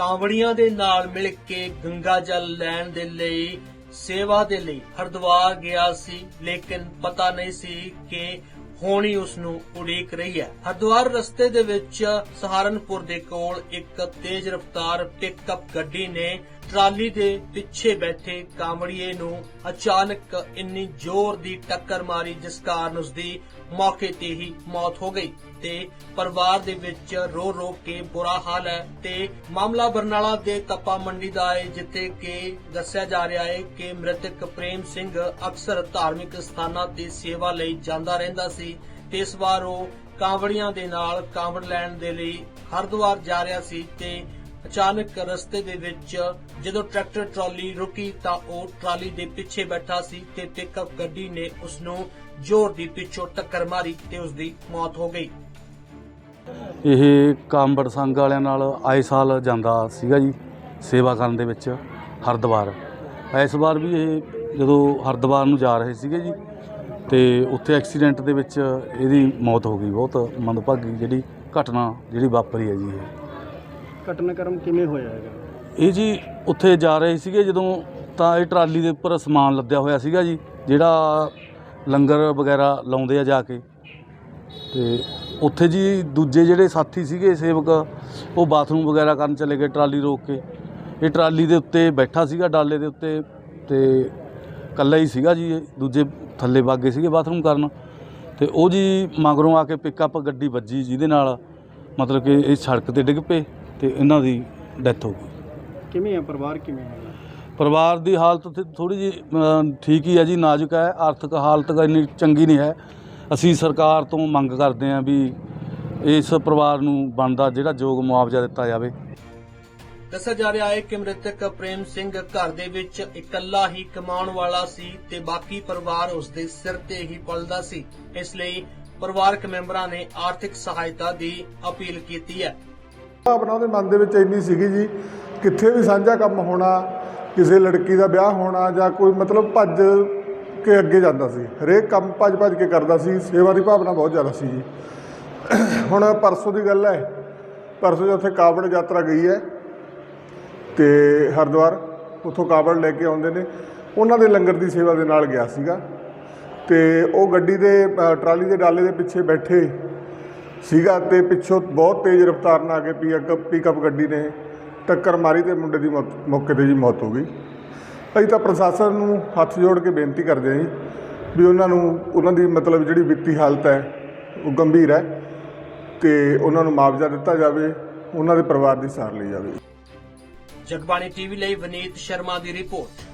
ਕਾਂਵੜੀਆਂ ਦੇ ਨਾਲ ਮਿਲ ਕੇ ਗੰਗਾ ਜਲ ਲੈਣ ਦੇ ਲਈ ਸੇਵਾ ਦੇ ਲਈ ਹਰਿਦੁਆਰ ਗਿਆ ਸੀ, ਲੇਕਿਨ ਪਤਾ ਨਹੀਂ ਸੀ ਕਿ ਹੋਣੀ ਉਸ ਨੂੰ ਉਡੀਕ ਰਹੀ ਹੈ। ਹਰਿਦੁਆਰ ਰਸਤੇ ਦੇ ਵਿੱਚ ਸਹਾਰਨਪੁਰ ਦੇ ਕੋਲ ਇੱਕ ਤੇਜ਼ ਰਫ਼ਤਾਰ ਪਿਕਅਪ ਗੱਡੀ ਨੇ ਟਰਾਲੀ ਦੇ ਪਿੱਛੇ ਬੈਠੇ ਕਾਮੜੀਏ ਨੂੰ ਅਚਾਨਕ ਇੰਨੀ ਜ਼ੋਰ ਦੀ ਟੱਕਰ ਮਾਰੀ ਜਿਸ ਕਾਰਨ ਉਸ ਦੀ ਮੌਕੇ ਤੇ ਹੀ ਮੌਤ ਹੋ ਗਈ ਤੇ ਪਰਿਵਾਰ ਦੇ ਵਿੱਚ ਰੋ ਰੋ ਕੇ ਬੁਰਾ ਹਾਲ ਹੈ ਤੇ ਮਾਮਲਾ ਬਰਨਾਲਾ ਦੇ ਤਪਾ ਮੰਡੀ ਦਾ ਹੈ, ਜਿੱਥੇ ਕਿ ਦੱਸਿਆ ਜਾ ਰਿਹਾ ਹੈ ਕਿ ਮ੍ਰਿਤਕ ਪ੍ਰੇਮ ਸਿੰਘ ਅਕਸਰ ਧਾਰਮਿਕ ਸਥਾਨਾਂ ਤੇ ਸੇਵਾ ਲਈ ਜਾਂਦਾ ਰਹਿੰਦਾ ਸੀ। ਇਸ ਵਾਰ ਉਹ ਕਾਂਵੜੀਆਂ ਦੇ ਨਾਲ ਕਾਂਵੜ ਲੈਣ ਦੇ ਲਈ ਹਰਿਦੁਆਰ ਜਾ ਰਿਹਾ ਸੀ ਤੇ ਅਚਾਨਕ ਰਸਤੇ ਦੇ ਵਿੱਚ ਜਦੋਂ ਟਰੈਕਟਰ, ਟਰਾਲੀ ਰੁਕੀ ਤਾਂ ਉਹ ਟਰਾਲੀ ਦੇ ਪਿੱਛੇ ਬੈਠਾ ਸੀ ਤੇ ਪਿਕਅਪ ਗੱਡੀ ਨੇ ਉਸ ਨੂੰ ਜ਼ੋਰ ਦੀ ਪਿੱਛੋਂ ਟੱਕਰ ਮਾਰੀ ਤੇ ਉਸ ਦੀ ਮੌਤ ਹੋ ਗਈ। ਇਹ ਕਾਂਬੜ ਸੰਘ ਵਾਲਿਆਂ ਨਾਲ ਆਏ ਸਾਲ ਜਾਂਦਾ ਸੀਗਾ ਜੀ, ਸੇਵਾ ਕਰਨ ਦੇ ਵਿੱਚ ਹਰਿਦੁਆਰ। ਇਸ ਵਾਰ ਵੀ ਇਹ ਜਦੋਂ ਹਰਿਦੁਆਰ ਨੂੰ ਜਾ ਰਹੇ ਸੀਗੇ ਜੀ ਤੇ ਉੱਥੇ ਐਕਸੀਡੈਂਟ ਦੇ ਵਿੱਚ ਇਹਦੀ ਮੌਤ ਹੋ ਗਈ ਬਹੁਤ ਮੰਦਭਾਗੀ ਜਿਹੜੀ ਘਟਨਾ ਜਿਹੜੀ ਵਾਪਰੀ ਹੈ ਜੀ ਇਹ। ਘਟਨਾਕ੍ਰਮ ਕਿਵੇਂ ਹੋਇਆ ਹੈਗਾ? ਇਹ ਜੀ ਉੱਥੇ ਜਾ ਰਹੇ ਸੀਗੇ ਜਦੋਂ ਤਾਂ ਇਹ ਟਰਾਲੀ ਦੇ ਉੱਪਰ ਸਮਾਨ ਲੱਦਿਆ ਹੋਇਆ ਸੀਗਾ ਜੀ ਜਿਹੜਾ ਲੰਗਰ ਵਗੈਰਾ ਲਾਉਂਦੇ ਆ ਜਾ ਕੇ। ਤੇ ਉੱਥੇ ਜੀ ਦੂਜੇ ਜਿਹੜੇ ਸਾਥੀ ਸੀਗੇ ਸੇਵਕ ਉਹ ਬਾਥਰੂਮ ਵਗੈਰਾ ਕਰਨ ਚਲੇ ਗਏ ਟਰਾਲੀ ਰੋਕ ਕੇ। ਇਹ ਟਰਾਲੀ ਦੇ ਉੱਤੇ ਬੈਠਾ ਸੀਗਾ ਡਾਲੇ ਦੇ ਉੱਤੇ ਤੇ ਇਕੱਲਾ ਹੀ ਸੀਗਾ ਜੀ ਇਹ ਦੂਜੇ ਥੱਲੇ ਵਾਗੇ ਸੀਗੇ ਬਾਥਰੂਮ ਕਰਨ। ਤੇ ਉਹ ਜੀ ਮਗਰੋਂ ਆ ਕੇ ਪਿਕਅਪ ਗੱਡੀ ਵੱਜੀ ਜਿਹਦੇ ਨਾਲ ਮਤਲਬ ਕਿ ਇਹ ਸੜਕ ਤੇ ਡਿੱਗ ਪਏ ਤੇ ਇਹਨਾਂ ਦੀ ਡੈਥ ਹੋ ਗਈ। ਕਿਵੇਂ ਆ? ਪਰਿਵਾਰ ਕਿਵੇਂ ਹੈ ਪਰਿਵਾਰ ਦੀ ਹਾਲਤ ਥੋੜੀ ਜੀ ਠੀਕ ਹੀ ਹੈ ਜੀ ਨਾਜ਼ੁਕ ਹੈ ਆਰਥਿਕ ਹਾਲਤ ਇੰਨੀ ਚੰਗੀ ਨਹੀਂ ਹੈ। ਅਸੀਂ ਸਰਕਾਰ ਤੋਂ ਮੰਗ ਕਰਦੇ ਹਾਂ ਵੀ ਇਸ ਪਰਿਵਾਰ ਨੂੰ ਬਣਦਾ ਜਿਹੜਾ ਯੋਗ ਮੁਆਵਜ਼ਾ ਦਿੱਤਾ ਜਾਵੇ। ਦੱਸਿਆ ਜਾ ਰਿਹਾ ਹੈ ਕਿ ਮ੍ਰਿਤਕ ਪ੍ਰੇਮ ਸਿੰਘ ਘਰ ਦੇ ਵਿੱਚ ਇਕੱਲਾ ਹੀ ਕਮਾਉਣ ਵਾਲਾ ਸੀ ਤੇ ਬਾਕੀ ਪਰਿਵਾਰ ਉਸ ਦੇ ਸਿਰ ਤੇ ਹੀ ਪਲਦਾ ਸੀ। ਇਸ ਲਈ ਪਰਿਵਾਰਕ ਮੈਂਬਰਾਂ ਨੇ ਆਰਥਿਕ ਸਹਾਇਤਾ ਦੀ ਅਪੀਲ ਕੀਤੀ ਹੈ। ਭਾਵਨਾ ਉਹਦੇ ਮਨ ਦੇ ਵਿੱਚ ਇੰਨੀ ਸੀਗੀ ਜੀ, ਕਿੱਥੇ ਵੀ ਸਾਂਝਾ ਕੰਮ ਹੋਣਾ, ਕਿਸੇ ਲੜਕੀ ਦਾ ਵਿਆਹ ਹੋਣਾ ਜਾਂ ਕੋਈ ਮਤਲਬ ਭੱਜ ਕੇ ਅੱਗੇ ਜਾਂਦਾ ਸੀ। ਹਰੇਕ ਕੰਮ ਭੱਜ ਭੱਜ ਕੇ ਕਰਦਾ ਸੀ, ਸੇਵਾ ਦੀ ਭਾਵਨਾ ਬਹੁਤ ਜ਼ਿਆਦਾ ਸੀ ਜੀ। ਹੁਣ ਪਰਸੋਂ ਦੀ ਗੱਲ ਹੈ, ਪਰਸੋਂ ਜੋ ਉੱਥੇ ਕਾਵੜ ਯਾਤਰਾ ਗਈ ਹੈ ਤੇ ਹਰਿਦੁਆਰ ਉੱਥੋਂ ਕਾਵੜ ਲੈ ਕੇ ਆਉਂਦੇ ਨੇ। ਉਹਨਾਂ ਦੇ ਲੰਗਰ ਦੀ ਸੇਵਾ ਦੇ ਨਾਲ ਗਿਆ ਸੀਗਾ। ਤੇ ਉਹ ਗੱਡੀ ਦੇ ਟਰਾਲੀ ਦੇ ਡਾਲੇ ਦੇ ਪਿੱਛੇ ਬੈਠੇ ਸੀਗਾ ਤੇ ਪਿੱਛੋਂ ਬਹੁਤ ਤੇਜ਼ ਰਫ਼ਤਾਰ ਨਾਲ ਆ ਕੇ ਪਿਕਅਪ ਪਿਕਅਪ ਗੱਡੀ ਨੇ ਟੱਕਰ ਮਾਰੀ ਤੇ ਮੁੰਡੇ ਦੀ ਮੌਤ- ਮੌਕੇ ਤੇ ਜੀ ਮੌਤ ਹੋ ਗਈ। ਅਸੀਂ ਤਾਂ ਪ੍ਰਸ਼ਾਸਨ ਨੂੰ ਹੱਥ ਜੋੜ ਕੇ ਬੇਨਤੀ ਕਰਦੇ ਹਾਂ ਜੀ ਵੀ ਉਹਨਾਂ ਨੂੰ, ਉਹਨਾਂ ਦੀ ਮਤਲਬ ਜਿਹੜੀ ਵਿੱਤੀ ਹਾਲਤ ਹੈ, ਉਹ ਗੰਭੀਰ ਹੈ ਤੇ ਉਹਨਾਂ ਨੂੰ ਮੁਆਵਜ਼ਾ ਦਿੱਤਾ ਜਾਵੇ, ਉਹਨਾਂ ਦੇ ਪਰਿਵਾਰ ਦੀ ਸਾਰ ਲਈ ਜਾਵੇ। ਜਗਬਾਣੀ ਟੀਵੀ ਲਈ ਵਨੀਤ ਸ਼ਰਮਾ ਦੀ ਰਿਪੋਰਟ।